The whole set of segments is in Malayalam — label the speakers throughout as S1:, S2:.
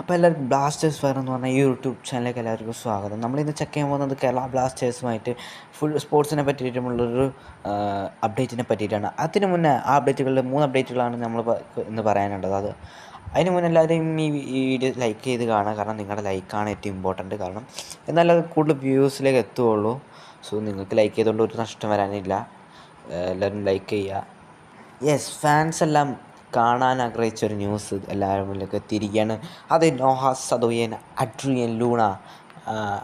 S1: അപ്പോൾ എല്ലാവർക്കും ബ്ലാസ്റ്റേഴ്സ് ഫയർ എന്ന് പറഞ്ഞാൽ ഈ യൂട്യൂബ് ചാനലിലേക്ക് എല്ലാവർക്കും സ്വാഗതം. നമ്മളിന്ന് ചെക്ക് ചെയ്യാൻ പോകുന്നത് കേരള ബ്ലാസ്റ്റേഴ്സുമായിട്ട് ഫുൾ സ്പോർട്സിനെ പറ്റിയിട്ടുമുള്ളൊരു അപ്ഡേറ്റിനെ പറ്റിയിട്ടാണ്. അതിന് മുന്നേ ആ അപ്ഡേറ്റുകളിൽ മൂന്ന് അപ്ഡേറ്റുകളാണ് നമ്മൾ ഇന്ന് പറയാനുള്ളത്. അത് അതിന് മുന്നേ എല്ലാവരും ഈ വീഡിയോ ലൈക്ക് ചെയ്ത് കാണുക. കാരണം നിങ്ങളുടെ ലൈക്കാണ് ഏറ്റവും ഇമ്പോർട്ടന്റ് കാരണം എന്നാലും അത് കൂടുതൽ വ്യൂസിലേക്ക് എത്തുകയുള്ളൂ. സോ നിങ്ങൾക്ക് ലൈക്ക് ചെയ്തുകൊണ്ട് ഒരു നഷ്ടം വരാനില്ല. എല്ലാവരും ലൈക്ക് ചെയ്യുക. യെസ് ഫാൻസ് എല്ലാം കാണാൻ ആഗ്രഹിച്ച ഒരു ന്യൂസ് എല്ലാവരും മുന്നിലേക്ക് എത്തിയിരിക്കുകയാണ്. അത് നോഹ സദോയൻ അഡ്രിയൻ ലൂണ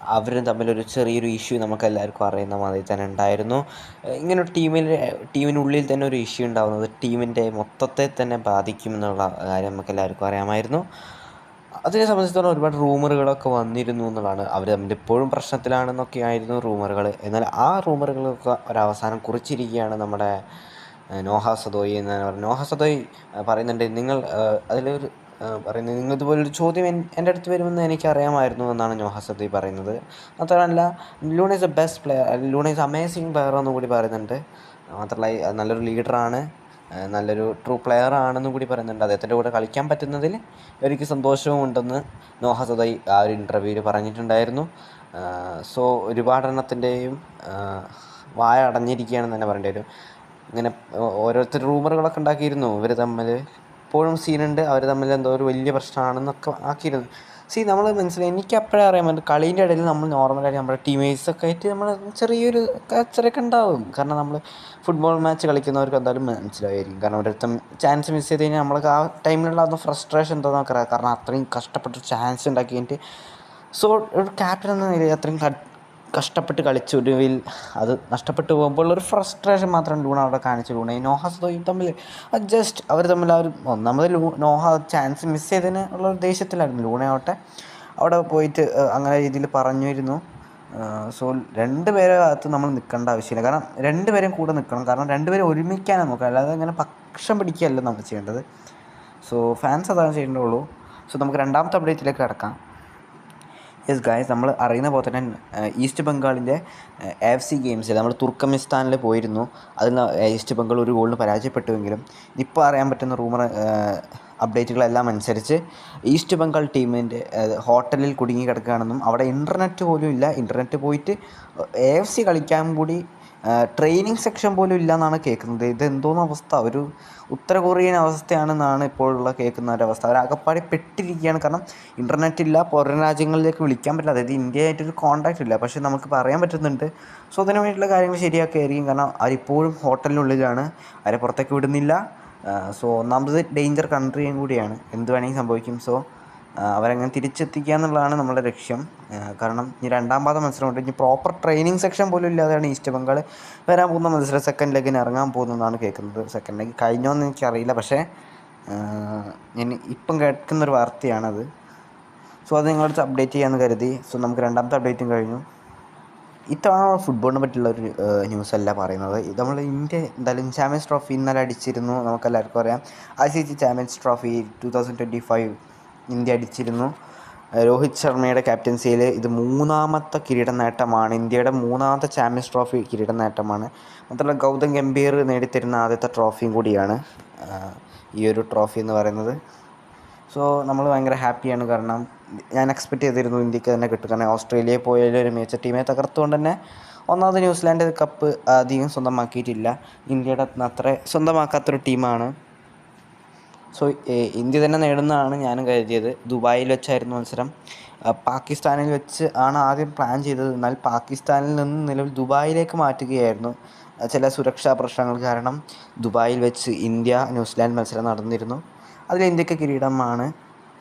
S1: അവരും തമ്മിലൊരു ചെറിയൊരു ഇഷ്യൂ നമുക്ക് എല്ലാവർക്കും അറിയുന്ന മാതിരി തന്നെ ഉണ്ടായിരുന്നു. ഏഹ് ഇങ്ങനെ ഒരു ടീമിൽ ടീമിനുള്ളിൽ തന്നെ ഒരു ഇഷ്യൂ ഉണ്ടാകുന്നത് ടീമിന്റെ മൊത്തത്തെ തന്നെ ബാധിക്കുമെന്നുള്ള കാര്യം നമുക്ക് എല്ലാവർക്കും അറിയാമായിരുന്നു. അതിനെ സംബന്ധിച്ചിടത്തോളം ഒരുപാട് റൂമറുകളൊക്കെ വന്നിരുന്നു എന്നുള്ളതാണ്. അവർ തമ്മിൽ ഇപ്പോഴും പ്രശ്നത്തിലാണെന്നൊക്കെ ആയിരുന്നു റൂമറുകൾ എന്നാൽ ആ റൂമറുകളൊക്കെ ഒരവസാനം കുറിച്ചിരിക്കുകയാണ് നമ്മുടെ നോഹ സദോയി എന്ന് പറയുന്നത് നോഹ സദോയി പറയുന്നുണ്ട് നിങ്ങൾ അതിലൊരു പറയുന്നത് നിങ്ങൾ ഇതുപോലൊരു ചോദ്യം എൻ- എന്റെ അടുത്ത് വരുമെന്ന് എനിക്കറിയാമായിരുന്നു എന്നാണ് നോഹ സദോയി പറയുന്നത്. മാത്രമല്ല Luna is a best player Luna is amazing player എന്നും കൂടി പറയുന്നുണ്ട്. മാത്രമല്ല നല്ലൊരു ലീഡറാണ് നല്ലൊരു ട്രൂ പ്ലെയർ ആണെന്നും കൂടി പറയുന്നുണ്ട്. അദ്ദേഹത്തിന്റെ കൂടെ കളിക്കാൻ പറ്റുന്നതിൽ എനിക്ക് സന്തോഷവും ഉണ്ടെന്ന് നോഹ ആ ഒരു ഇന്റർവ്യൂവിൽ പറഞ്ഞിട്ടുണ്ടായിരുന്നു. സോ ഒരുപാട് എണ്ണത്തിന്റെയും വായ അടഞ്ഞിരിക്കുകയാണെന്ന് തന്നെ പറയേണ്ടി വരും. ഇങ്ങനെ ഓരോരുത്തർ റൂമറുകളൊക്കെ ഉണ്ടാക്കിയിരുന്നു. ഇവർ തമ്മിൽ ഇപ്പോഴും സീനുണ്ട്. അവർ തമ്മിൽ എന്തോ ഒരു വലിയ പ്രശ്നമാണെന്നൊക്കെ ആക്കിയിരുന്നു. സി നമ്മൾ മനസ്സിലായി. എനിക്ക് അപ്പോഴേ അറിയാൻ പറ്റും. കളീന്റെ ഇടയിൽ നമ്മൾ നോർമലായിട്ട് നമ്മുടെ ടീമേറ്റ്സ് ഒക്കെ ആയിട്ട് നമ്മൾ ചെറിയൊരു കച്ചറയൊക്കെ ഉണ്ടാവും. കാരണം നമ്മൾ ഫുട്ബോൾ മാച്ച് കളിക്കുന്നവർക്ക് എന്തായാലും മനസ്സിലായിരിക്കും. കാരണം ഒരിടത്തും ചാൻസ് മിസ് ചെയ്ത് കഴിഞ്ഞാൽ നമ്മൾക്ക് ആ ടൈമിലുള്ള അതൊന്നും ഫ്രസ്ട്രേഷൻ എന്താണെന്ന് നമുക്കറിയാം. കാരണം അത്രയും കഷ്ടപ്പെട്ട ചാൻസ് ഉണ്ടാക്കി കഴിഞ്ഞിട്ട് സോ ഒരു ക്യാപ്റ്റൻ എന്ന നിലയിൽ അത്രയും കഷ്ടപ്പെട്ട് കളിച്ചു ഒടുവിൽ അത് നഷ്ടപ്പെട്ടു പോകുമ്പോൾ ഒരു ഫ്രസ്ട്രേഷൻ മാത്രം ലൂണ അവിടെ കാണിച്ചു ലൂണ. നോഹാസ് തമ്മിൽ ജസ്റ്റ് അവർ തമ്മിൽ ആ ഒരു ഒന്നാമത് ലൂ നോഹ ചാൻസ് മിസ് ചെയ്തതിന് ഉള്ള ഒരു ദേഷ്യത്തിലായിരുന്നു ലൂണയാവട്ടെ അവിടെ പോയിട്ട് അങ്ങനെ രീതിയിൽ പറഞ്ഞിരുന്നു. സോ രണ്ട് പേരെ അകത്ത് നമ്മൾ നിൽക്കേണ്ട ആവശ്യമില്ല. കാരണം രണ്ടുപേരും കൂടെ നിൽക്കണം. കാരണം രണ്ടുപേരും ഒരുമിക്കാനാണ് നോക്കുക. അല്ലാതെ അങ്ങനെ പക്ഷം പിടിക്കുകയല്ല നമ്മൾ ചെയ്യേണ്ടത്. സോ ഫാൻസ് അതാണ് ചെയ്യേണ്ടതുള്ളൂ. സോ നമുക്ക് രണ്ടാമത്തെ അപ്ഡേറ്റിലേക്ക് കിടക്കാം. യെസ് ഗായ്സ് നമ്മൾ അറിയുന്ന പോലെ തന്നെ ഈസ്റ്റ് ബംഗാളിന്റെ എഫ് സി ഗെയിംസിൽ നമ്മൾ തുർക്കമിസ്ഥാനിൽ പോയിരുന്നു. അതിൽ ഈസ്റ്റ് ബംഗാൾ ഒരു ഗോളിന് പരാജയപ്പെട്ടുവെങ്കിലും ഇപ്പോൾ അറിയാൻ പറ്റുന്ന റൂമർ അപ്ഡേറ്റുകളെല്ലാം അനുസരിച്ച് ഈസ്റ്റ് ബംഗാൾ ടീമിന്റെ ഹോട്ടലിൽ കുടുങ്ങി കിടക്കുകയാണെന്നും അവിടെ ഇന്റർനെറ്റ് പോലും ഇല്ല. ഇന്റർനെറ്റ് പോയിട്ട് എ എഫ് സി കളിക്കാൻ കൂടി ട്രെയിനിങ് സെക്ഷൻ പോലും ഇല്ല എന്നാണ് കേൾക്കുന്നത്. ഇത് അവസ്ഥ? ഒരു ഉത്തര കൊറിയൻ അവസ്ഥയാണെന്നാണ് ഇപ്പോഴുള്ള കേൾക്കുന്ന ഒരു അവസ്ഥ. അവർ അകപ്പാടി പെട്ടിരിക്കുകയാണ്. കാരണം ഇന്റർനെറ്റ് ഇല്ല പുറം രാജ്യങ്ങളിലേക്ക് വിളിക്കാൻ പറ്റില്ല. അതായത് ഇന്ത്യയായിട്ടൊരു കോൺടാക്റ്റ് ഇല്ല. പക്ഷേ നമുക്ക് പറയാൻ പറ്റുന്നുണ്ട്. സോ അതിന് വേണ്ടിയിട്ടുള്ള കാര്യങ്ങൾ ശരിയാക്കുകയായിരിക്കും. കാരണം അവരിപ്പോഴും ഹോട്ടലിനുള്ളിലാണ്. അവരെ പുറത്തേക്ക് വിടുന്നില്ല. സോ ഒന്നാമത് ഡേഞ്ചർ കൺട്രിയും കൂടിയാണ്. എന്ത് വേണമെങ്കിൽ സംഭവിക്കും. സോ അവരങ്ങനെ തിരിച്ചെത്തിക്കുക എന്നുള്ളതാണ് നമ്മുടെ ലക്ഷ്യം. കാരണം ഇനി രണ്ടാം പാദ മത്സരമുണ്ട് ഇനി പ്രോപ്പർ ട്രെയിനിങ് സെക്ഷൻ പോലും ഇല്ലാതെയാണ് ഈസ്റ്റ് ബംഗാൾ വരാൻ പോകുന്ന മത്സരം. സെക്കൻഡ് ലെഗിന് ഇറങ്ങാൻ പോകുന്നതാണ് കേൾക്കുന്നത്. സെക്കൻഡ് ലെഗ് കഴിഞ്ഞോ എന്ന് എനിക്കറിയില്ല. പക്ഷേ ഞാൻ ഇപ്പം കേൾക്കുന്നൊരു വാർത്തയാണത്. സോ അത് നിങ്ങളടുത്ത് അപ്ഡേറ്റ് ചെയ്യാമെന്ന് കരുതി. സോ നമുക്ക് രണ്ടാമത്തെ അപ്ഡേറ്റും കഴിഞ്ഞു. ഇത്തവണ ഫുട്ബോളിനെ പറ്റിയുള്ള ഒരു ന്യൂസ് അല്ല പറയുന്നത്. നമ്മൾ ഇന്ത്യ എന്തായാലും ചാമ്പ്യൻസ് ട്രോഫി ഇന്നലെ അടിച്ചിരുന്നു. നമുക്കെല്ലാവർക്കും അറിയാം. I C C champions trophy two thousand twenty five India അടിച്ചിരുന്നു. Rohit ശർമ്മയുടെ ക്യാപ്റ്റൻസിയിൽ ഇത് മൂന്നാമത്തെ കിരീട നേട്ടമാണ് ഇന്ത്യയുടെ മൂന്നാമത്തെ ചാമ്പ്യൻസ് ട്രോഫി കിരീട നേട്ടമാണ് മാത്രമല്ല ഗൗതം ഗംഭീർ നേടിത്തരുന്ന ആദ്യത്തെ ട്രോഫിയും കൂടിയാണ് ഈ ഒരു ട്രോഫി എന്ന് പറയുന്നത്. സോ നമ്മൾ ഭയങ്കര ഹാപ്പിയാണ്. കാരണം ഞാൻ എക്സ്പെക്റ്റ് ചെയ്തിരുന്നു ഇന്ത്യയ്ക്ക് തന്നെ കിട്ടും. കാരണം ഓസ്ട്രേലിയയിൽ പോയാലും ഒരു മികച്ച ടീമെ തകർത്തുകൊണ്ട് തന്നെ ഒന്നാമത് ന്യൂസിലാൻഡ് കപ്പ് അധികം സ്വന്തമാക്കിയിട്ടില്ല. ഇന്ത്യയുടെ അത്ര സ്വന്തമാക്കാത്തൊരു ടീമാണ് സോ ഇന്ത്യ തന്നെ നേടുന്നതാണ് ഞാനും കരുതിയത്. ദുബായിൽ വെച്ചായിരുന്നു മത്സരം. പാകിസ്ഥാനിൽ വെച്ച് ആണ് ആദ്യം പ്ലാൻ ചെയ്തത്. എന്നാൽ പാകിസ്ഥാനിൽ നിന്ന് നിലവിൽ ദുബായിലേക്ക് മാറ്റുകയായിരുന്നു. ചില സുരക്ഷാ പ്രശ്നങ്ങൾ കാരണം ദുബായിൽ വെച്ച് ഇന്ത്യ ന്യൂസിലാൻഡ് മത്സരം നടന്നിരുന്നു. അതിൽ ഇന്ത്യയ്ക്ക് കിരീടമാണ്